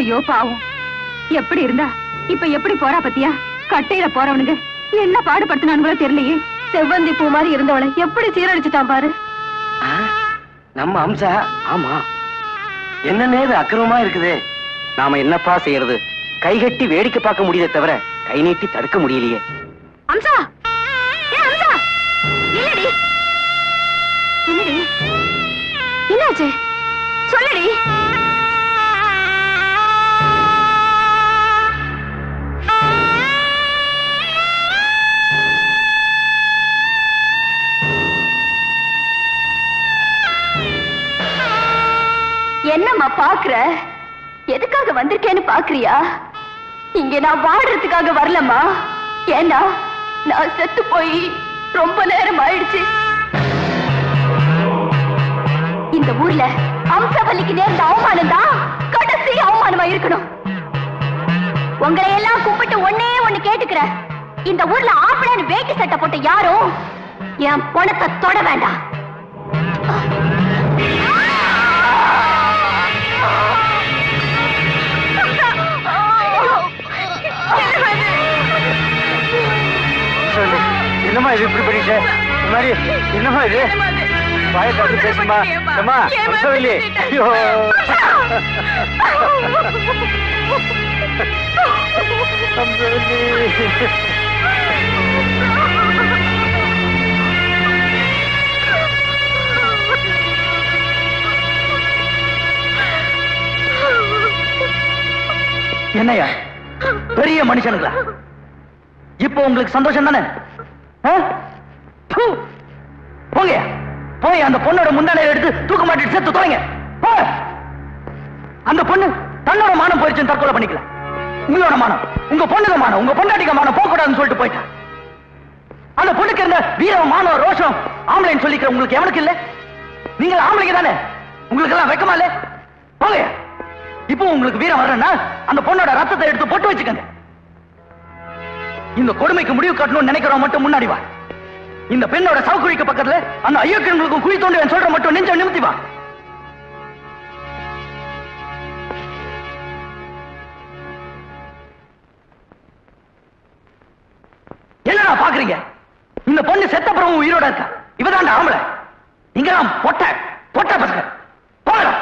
ஐயோ பாவம். எப்படி இருந்தா? இப்ப எப்படி போறா பத்தியா? கட்டையில போறவனுங்க. என்ன பாடுபடுத்தினானுங்களோ தெரியலையே. செவ்வந்தி பூ மாதிரி இருந்தவளை எப்படி சீரழிச்சுட்டான் பாரு. நம்ம அம்சா ஆமா. என்னன்னே இது அக்கிரமமா இருக்குது. நாம என்னப்பா செய்யறது? கைகட்டி வேடிக்கை பார்க்க முடியுதே தவிர கை நீட்டி தடுக்க முடியலையே. அம்சா! என்னாச்சு? சொல்லுடி. என்னம்மா பாக்குற எதுக்காக வந்திருக்கேன்னு பாக்குறியா இங்க நான் வாடுறதுக்காக வரலம்மா. ஏன்னா நான் செத்து போய் ரொம்ப நேரம் ஆயிடுச்சு. இந்த ஊர்ல அம்சவல்லிக்கு நேர்ந்த அவமானம் தான் கடைசி அவமானமா இருக்கணும். உங்களை எல்லாம் கும்பிட்டு ஒன்னே ஒண்ணு கேட்டுக்கிறேன் இந்த ஊர்ல ஆம்பளைன்னு வேட்டி சட்டை போட்ட யாரும் என் பணத்தை தொட வேண்டாம். இது வாயை பார்த்து பேசுமா அம்மா சொல்லி ஐயோ என்னையா? பெரிய மனுஷனுங்களா? இப்போ உங்களுக்கு சந்தோஷம் தானே போங்க. போங்கய்யா போய் அந்த பொண்ணோட முந்தானையில எடுத்து தூக்க மாட்டிட்டு சேர்த்து தொலைங்க. அந்த பொண்ணு தன்னோட மானம் போயிடுச்சுன்னு தற்கொலை பண்ணிக்கல. உங்களோட மானம். உங்க பொண்ணுங்க மானம். உங்க பொண்டாட்டிக்க மானம். போக கூடாதுன்னு சொல்லிட்டு போயிட்டா. அந்த பொண்ணுக்கு இருந்த வீரம் மானம் ரோஷம் ஆம்பளைன்னு சொல்லிக்கிற உங்களுக்கு எவனுக்கு இல்ல? நீங்க ஆம்பளைங்க தானே? உங்களுக்கு எல்லாம் வெக்கமா இல்ல? போங்க. இப்போ உங்களுக்கு வீரம் வர்றேன்னா அந்த பொண்ணோட ரத்தத்தை எடுத்து பொட்டு வச்சுக்கங்க. இந்த கொடுமைக்கு முடிவு கட்டணும்னு நினைக்கிறவன் மட்டும் முன்னாடி வா. இந்த பெண்ணோட சவுக்குழிக்கு பக்கத்துல அந்த ஐயோக்கியங்களுக்கும் குழி தோண்டுவேன் சொல்ற மட்டும் நெஞ்ச நிமித்தி வா. என்னடா பாக்குறீங்க? இந்த பொண்ணு செத்த செத்தப்புறம் உயிரோட இருக்கா? இவதான் ஆம்பளை. நீங்களாம் பொட்ட பொட்ட பசங்க. போகலாம்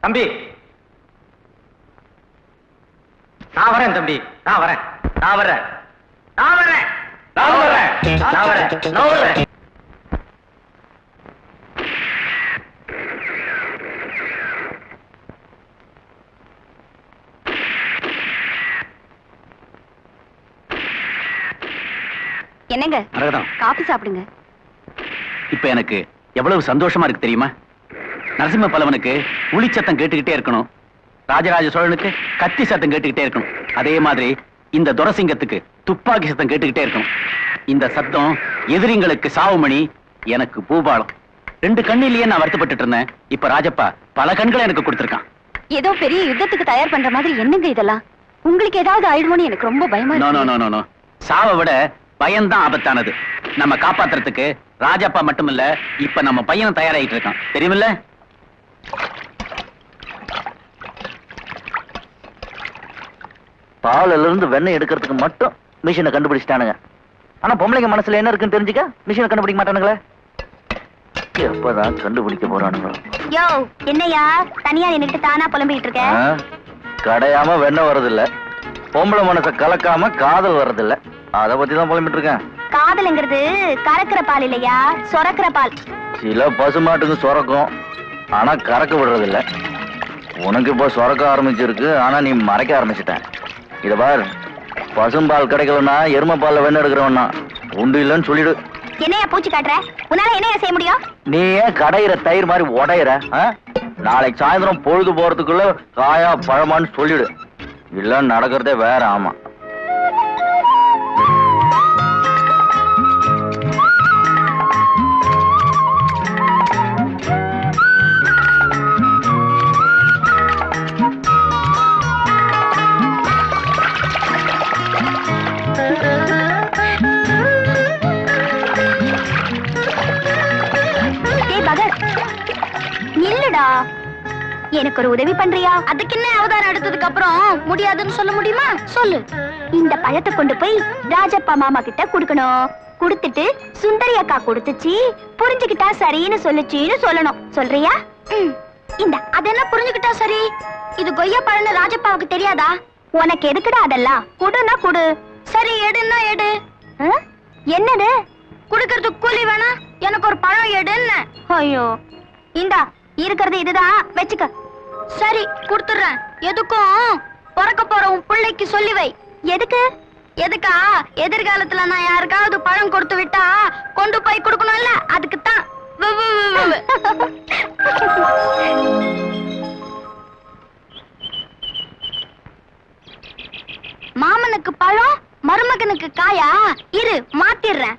தம்பி. நான் வரேன் தம்பி. நான் வரேன். நான் வரேன். நான் வரேன். நான் வரேன். நான் வரேன் நான் வரேன் என்னங்க காபி சாப்பிடுங்க. இப்ப எனக்கு எவ்வளவு சந்தோஷமா இருக்கு தெரியுமா? நரசிம்ம பல்லவனுக்கு உளி சத்தம் கேட்டுக்கிட்டே இருக்கணும். ராஜராஜ சோழனுக்கு கத்தி சத்தம் கேட்டுக்கிட்டே இருக்கணும். அதே மாதிரி இந்த துரசிங்கத்துக்கு துப்பாக்கி சத்தம் கேட்டுக்கிட்டே இருக்கணும். இந்த சத்தம் எதிரிங்களுக்கு சாவுமணி எனக்கு பூபாலம். ரெண்டு கண்ணிலேயே நான் வருத்தப்பட்டுட்டு இருந்தேன். இப்ப ராஜப்பா பல கண்களை எனக்கு கொடுத்திருக்கான். ஏதோ பெரிய யுத்தத்துக்கு தயார் பண்ற மாதிரி என்னங்க இதெல்லாம்? உங்களுக்கு ஏதாவது ஆயிடுமோன்னு எனக்கு ரொம்ப பயமா நோ நோ நோ நோ சாவை விட பயம்தான் ஆபத்தானது. நம்ம காப்பாத்துறதுக்கு ராஜப்பா மட்டுமில்ல இப்ப நம்ம பையனும் தயாராகிட்டு இருக்கான். தெரியுமில்ல? பாலில இருந்து வெண்ணெய் எடுக்கிறதுக்கு மட்டும் மிஷினை கண்டுபிடிச்சிட்டானுங்க. ஆனா பொம்பளைங்க மனசுல என்ன இருக்குன்னு தெரிஞ்சுக்க? மிஷினை கண்டுபிடிக்க மாட்டானுங்களே. எப்பதான் கண்டுபிடிக்க போறானுங்க யோ என்னையா தனியா நின்னுட்டு தானா புலம்பிட்டு இருக்க? கடையாம வெண்ணெய் வர்றதில்ல. பொம்பளை மனசை கலக்காம காதல் வர்றதில்ல. அத பத்தி தான் புலம்பிட்டு இருக்கேன். காதலுங்கிறது கறக்கிற பால் இல்லையா? சொரக்கிற பால். சில பசுமாட்டுக்கு சுரக்கும் ஆனா கறக்க விடுறதில்ல. உனக்கு இப்போ சுரக்க ஆரம்பிச்சிருக்கு. ஆனா நீ மறைக்க ஆரம்பிச்சிட்ட. இத பார். பசும்பால் கிடைக்கலன்னா எருமை பால்ல வெண்ணெய் எடுக்கிறவனா உண்டு இல்லைன்னு சொல்லிடு. என்னையா பூச்சி காட்டுற? உன்னால என்னையா செய்ய முடியும்? நீ ஏன் கடையிற தயிர் மாதிரி உடையிற? நாளைக்கு சாயந்தரம் பொழுது போறதுக்குள்ள காயா பழமான்னு சொல்லிடு. இல்ல நடக்கிறதே வேற ஆமா. எனக்கு ஒரு உதவி பண்றியா? அதுக்கு என்ன அவதாரம் எடுத்ததுக்கு அப்புறம் முடியாதுன்னு சொல்ல முடியுமா? சொல்லு. இந்த பழத்தை கொண்டு போய் ராஜப்பா மாமா கிட்ட குடுக்கணும். குடுத்துட்டு சுந்தரி அக்கா குடுத்துச்சு. புரிஞ்சுக்கிட்டா சரின்னு சொல்லுச்சுன்னு சொல்லணும். சொல்றியா? இந்த அதெல்லாம் புரிஞ்சுக்கிட்டா சரி. இது கொய்யா பழம்னு ராஜப்பாவுக்கு தெரியாதா? உனக்கு எதுக்குடா அதெல்லாம்? குடுனா குடு. சரி எடுன்னா எடு. என்னது? குடுக்கறதுக்கு கூலி வேணா? எனக்கு ஒரு பழம் எடுன்னு. ஐயோ. இந்தா இருக்கிறது இதுதான். வச்சுக்க. சரி கொடுத்துடுறேன். எதுக்கும்? பிறக்க போற உன் பிள்ளைக்கு சொல்லி வை. எதுக்கு? எதுக்கா? எதிர்காலத்துல நான் யாருக்காவது பழம் கொடுத்து விட்டா கொண்டு போய் கொடுக்கணும்ல? அதுக்கு தான் மாமனுக்கு பழம் மருமகனுக்கு காயா? இரு மாத்திடுறேன்.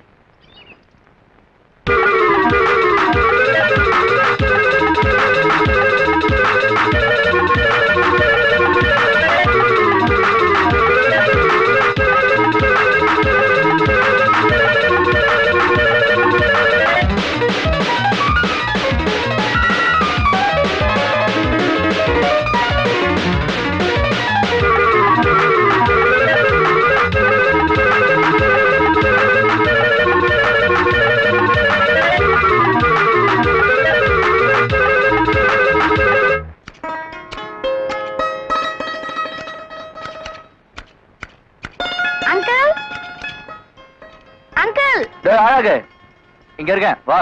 இங்க இருக்கேன் வா.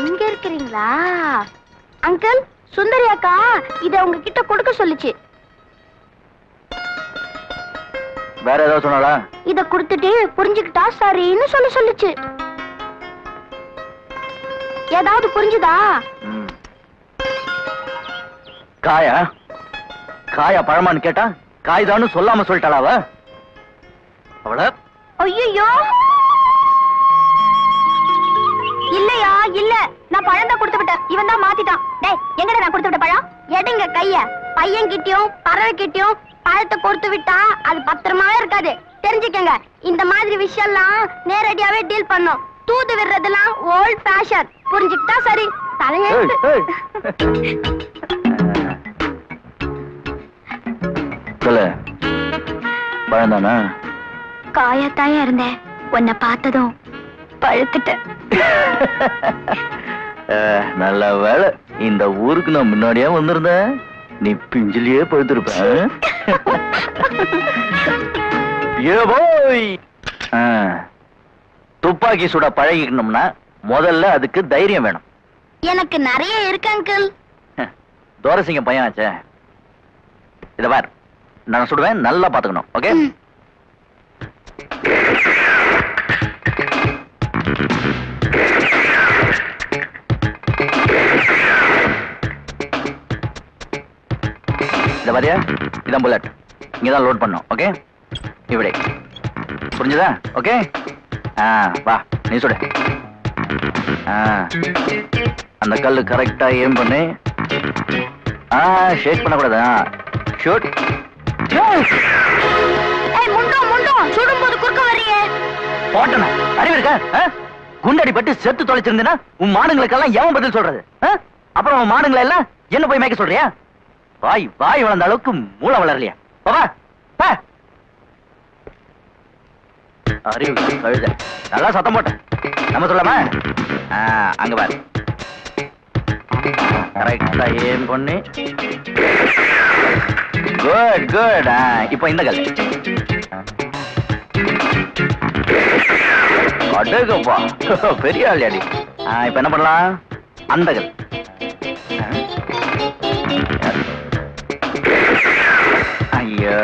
இங்க இருக்கிறீங்களா? அங்கிள் சுந்தரி அக்கா இத உங்ககிட்ட கொடுக்க சொல்லுச்சு. வேற ஏதாவது சொன்னாளா? இத கொடுத்துட்டு புரிஞ்சுக்கிட்டா சரின்னு சொல்ல சொல்லுச்சு. ஏதாவது புரிஞ்சுதா. காயா? காயா பழமான்னு கேட்டா காய்தான்னு சொல்லாம சொல்லிட்டாளா அவ? அவள? ஐயோ இல்ல நான் பழம் தான் கொடுத்து விட்டேன். இவன் தான் மாத்திட்டான். டேய் எங்கடா நான் கொடுத்து விட்ட பழம்? எடுங்க கைய. பையன் கிட்டயும் பறவை கிட்டயும் பழத்தை கொடுத்து விட்டா அது பத்திரமாவே இருக்காது. தெரிஞ்சுக்கங்க இந்த மாதிரி விஷயம்லாம் நேரடியாவே டீல் பண்ணும். தூது விடுறதெல்லாம் ஓல்ட் ஃபேஷன் புரிஞ்சுக்கிட்டா சரி? சொல்லு பழம்தானா காயத்தாயா இருந்தேன். உன்னை பார்த்ததும் பழுத்துட்டேன். நல்ல வேலை இந்த ஊருக்கு நான் முன்னாடியே வந்திருந்தேன். நீ பிஞ்சிலேயே பழுத்திருப்ப ஏ போய். துப்பாக்கி சுட பழகிக்கணும்னா முதல்ல அதுக்கு தைரியம் வேணும். எனக்கு நிறைய இருக்கு அங்கிள். தோரசிங்க பையனாச்சே இத பார் நான் சுடுவேன் நல்லா பாத்துக்கணும் ஓகே? இத பாரியா இதான் புல்லட் இங்கதான் லோட் பண்ணும் ஓகே இப்படி. புரிஞ்சுதா? ஓகே ஆ வா நீ சுடு. ஆ. அந்த கல்லு கரெக்டா ஏம் பண்ணு ஆ ஷேக் பண்ணக்கூடாது ஷூட் வர்றியே போட்டன அறிவு இருக்கா? ஆ? குண்டடி பட்டு செத்து தொலைச்சிருந்தேன்னா உன் மாடுங்களுக்கெல்லாம் எவன் பதில் சொல்றது? ஆ? அப்புறம் உன் மாடுங்களை எல்லாம் என்ன போய் மேய்க்க சொல்றியா? வாய் வாய் வளர்ந்த அளவுக்கு மூளை வளரலையா? பாபா பா. அறிவு கழுத. நல்லா சத்தம் போட்டேன் நம்ம சொல்லாமா? அங்க பாரு. கரெக்டா ஏம் பண்ணி? குட் குட் இப்போ இந்த கல். அடேகப்பா. பெரிய ஆளியாடி ஆ, இப்ப என்ன பண்ணலாம்? அந்த கல். ஐயோ.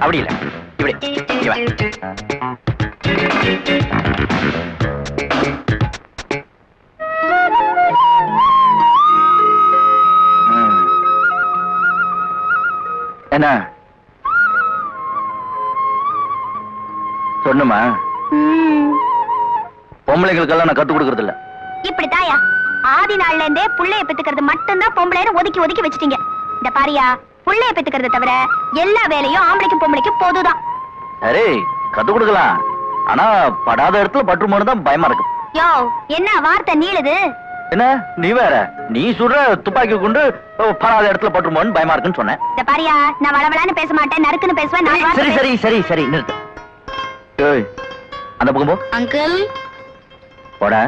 அப்படி இல்ல. இப்படி. என்ன? சொன்னுமா பொம்பளைங்களுக்கெல்லாம் நான் கத்து கொடுக்கறது இல்ல இப்படி தாயா. ஆதி நாள்ல இருந்தே புள்ளைய பெத்துக்கிறது மட்டும்தான் பொம்பளைன்னு ஒதுக்கி ஒதுக்கி வச்சிட்டீங்க. இந்த பாரியா புள்ளைய பெத்துக்கிறத தவிர எல்லா வேலையும் ஆம்பளைக்கும் பொம்பளைக்கும் போதுதான். அரே கத்து கொடுக்கலாம். ஆனா படாத இடத்துல பட்டுமானு தான் பயமா இருக்கு. யோ என்ன வார்த்தை நீளுது? என்ன? நீ வேற. நீ சுடுற துப்பாக்கி கொண்டு பராத இடத்துல போட்டுருமோன்னு பயமா இருக்குன்னு சொன்னேன். இந்த பாரியா நான் வளவளான்னு பேச மாட்டேன் நறுக்குன்னு பேசுவேன் நான் சரி சரி சரி சரி நிறுத்து. ஏய் அந்த பக்கம் போ. அங்கிள். போடா.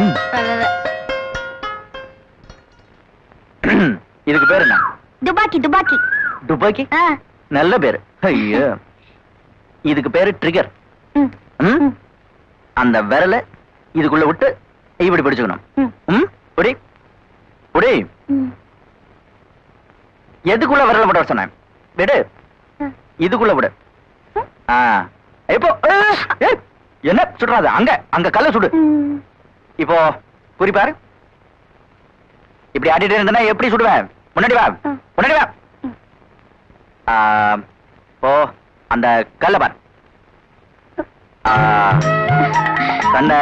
ம். இதுக்கு பேர் என்ன? துபாக்கி துபாக்கி. துப்பாக்கி ஆ, நல்ல பேரு. ஐயோ. இதுக்கு பேரு ட்ரிகர்? அந்த விரல இதுக்குள்ள விட்டு இப்படி பிடிச்சுக்கணும். புடி. புடி. எதுக்குள்ள விரல விட சொன்னேன்? விடு. இதுக்குள்ள விடு. இப்போ என்ன? சுடுறாது அங்க அங்க கல்ல சுடு. இப்போ குறி பாரு இப்படி ஆடிட்டு இருந்தனா எப்படி சுடுவேன்? முன்னாடி வா. முன்னாடி வா. இப்போ அந்த கல்ல பாரு. கண்ணை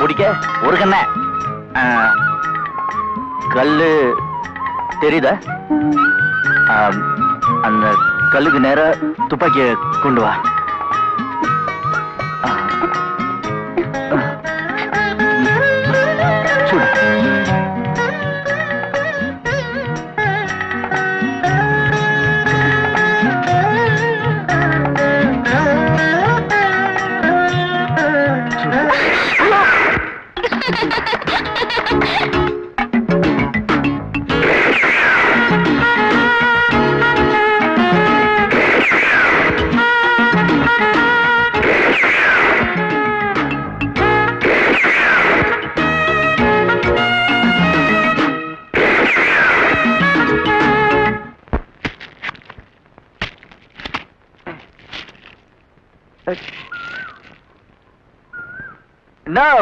முடிக்க ஒரு கண்ணை. கல்லு தெரியுதா? அந்த கல்லுக்கு நேரா துப்பாக்கிய கொண்டு வா.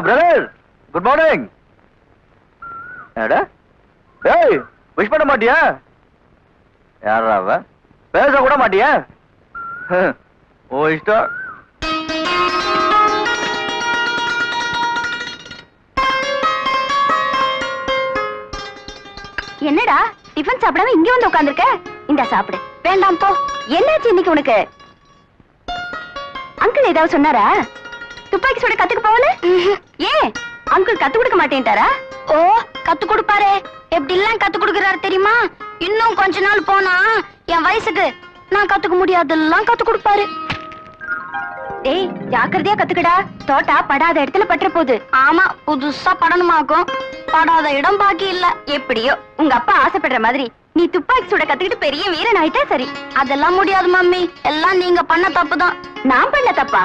பிரதர் குட் மார்னிங் ஏடா ஏய் விஷ் பண்ண மாட்டியா? யாரா அவ? பேச கூட மாட்டியா? ஓ இஷ்டம். என்னடா? டிஃபன் சாப்பிடாம இங்க வந்து உட்கார்ந்துருக்க? இந்த சாப்பிடு. வேண்டாம் போ. என்னாச்சு இன்னைக்கு உனக்கு? அங்கிள் ஏதாவது சொன்னாரா? துப்பாக்கி சுட கத்துக்க போகல? ஏன்? அங்கிள் கத்து கொடுக்க மாட்டேன்ட்டாரா? ஓ கத்து கொடுப்பாரு. எப்படி எல்லாம் கத்து கொடுக்கறாரு தெரியுமா? இன்னும் கொஞ்ச நாள் போனா என் வயசுக்கு நான் கத்துக்க முடியாதெல்லாம் கத்து கொடுப்பாரு. டேய் ஜாக்கிரதையா கத்துக்கடா. தோட்டா படாத இடத்துல பற்ற போகுது ஆமா புதுசா படணுமாக்கும் படாத இடம் பாக்கி இல்ல. எப்படியோ உங்க அப்பா ஆசைப்படுற மாதிரி நீ துப்பாக்கி சுட கத்துக்கிட்டு பெரிய வீரன் ஆயிட்டா சரி. அதெல்லாம் முடியாது மம்மி. எல்லாம் நீங்க பண்ண தப்பு தான் நான் பண்ண தப்பா?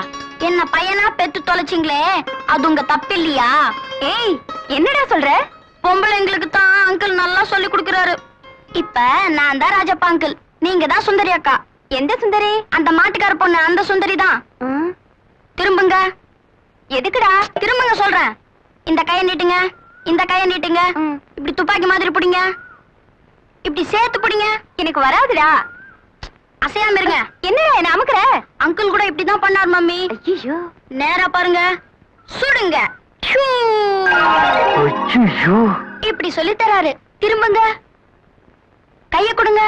என்ன பையனா பெத்து தொலைச்சிங்களே? அது உங்க தப்பு இல்லையா ஏய் என்னடா சொல்ற? பொம்பளைங்களுக்கு தான் அங்கிள் நல்லா சொல்லி கொடுக்கறாரு. இப்ப நான் தான் ராஜப்பா அங்கிள் நீங்க தான் சுந்தரி அக்கா. எந்த சுந்தரி? அந்த மாட்டுக்கார பொண்ணு அந்த சுந்தரி தான். திரும்புங்க. எதுக்குடா? திரும்புங்க சொல்றேன். இந்த கைய நீட்டுங்க. இந்த கைய நீட்டுங்க. இப்படி துப்பாக்கி மாதிரி புடிங்க. இப்படி சேர்த்து புடிங்க. எனக்கு வராதுடா. அசையாம இருங்க. என்னடா என்ன அமுக்குற? அங்கிள் கூட இப்படிதான் பண்ணார் மம்மி. ஐயோ நேரா பாருங்க. சுடுங்க. இப்படி சொல்லி தராரு. திரும்புங்க. கைய கொடுங்க.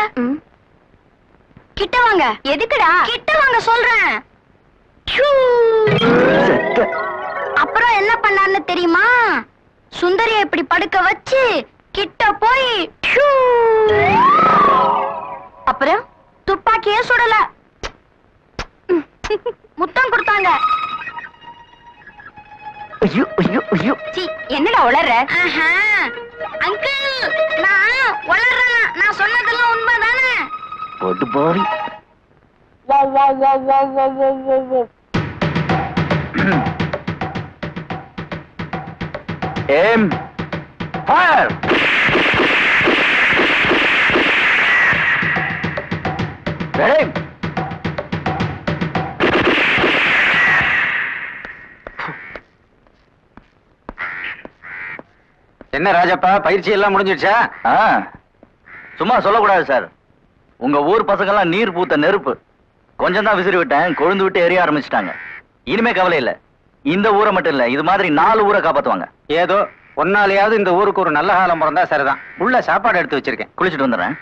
கிட்ட வாங்க. எதுக்குடா? கிட்ட வாங்க சொல்றேன். அப்புறம் என்ன பண்ணாருன்னு தெரியுமா? சுந்தரிய இப்படி படுக்க வச்சு கிட்ட போய் ஷூ. அப்புறம்? துப்பாக்கியே சுடல. முத்தம் கொடுத்தாங்க. என்னடா உளர்ற? அங்கிள் நான் உளர்றேன். நான் சொன்னதெல்லாம் உண்மைதானே? கொடு போரி ஏம் ஃபயர் என்ன ராஜப்பா பயிற்சி எல்லாம் முடிஞ்சிடுச்சா? சும்மா சொல்லக்கூடாது சார். உங்க ஊர் பசங்கெல்லாம் நீர் பூத்த நெருப்பு. கொஞ்சம் தான் விசிறி விட்டேன் கொழுந்து விட்டு எரிய ஆரம்பிச்சிட்டாங்க. இனிமே கவலை இல்ல. இந்த ஊரை மட்டும் இல்ல இது மாதிரி நாலு ஊரை காப்பாத்துவாங்க. ஏதோ ஒன்னாலேயாவது இந்த ஊருக்கு ஒரு நல்ல காலம் பிறந்தா சரிதான். உள்ள சாப்பாடு எடுத்து வச்சிருக்கேன். குளிச்சுட்டு வந்துடுறேன்.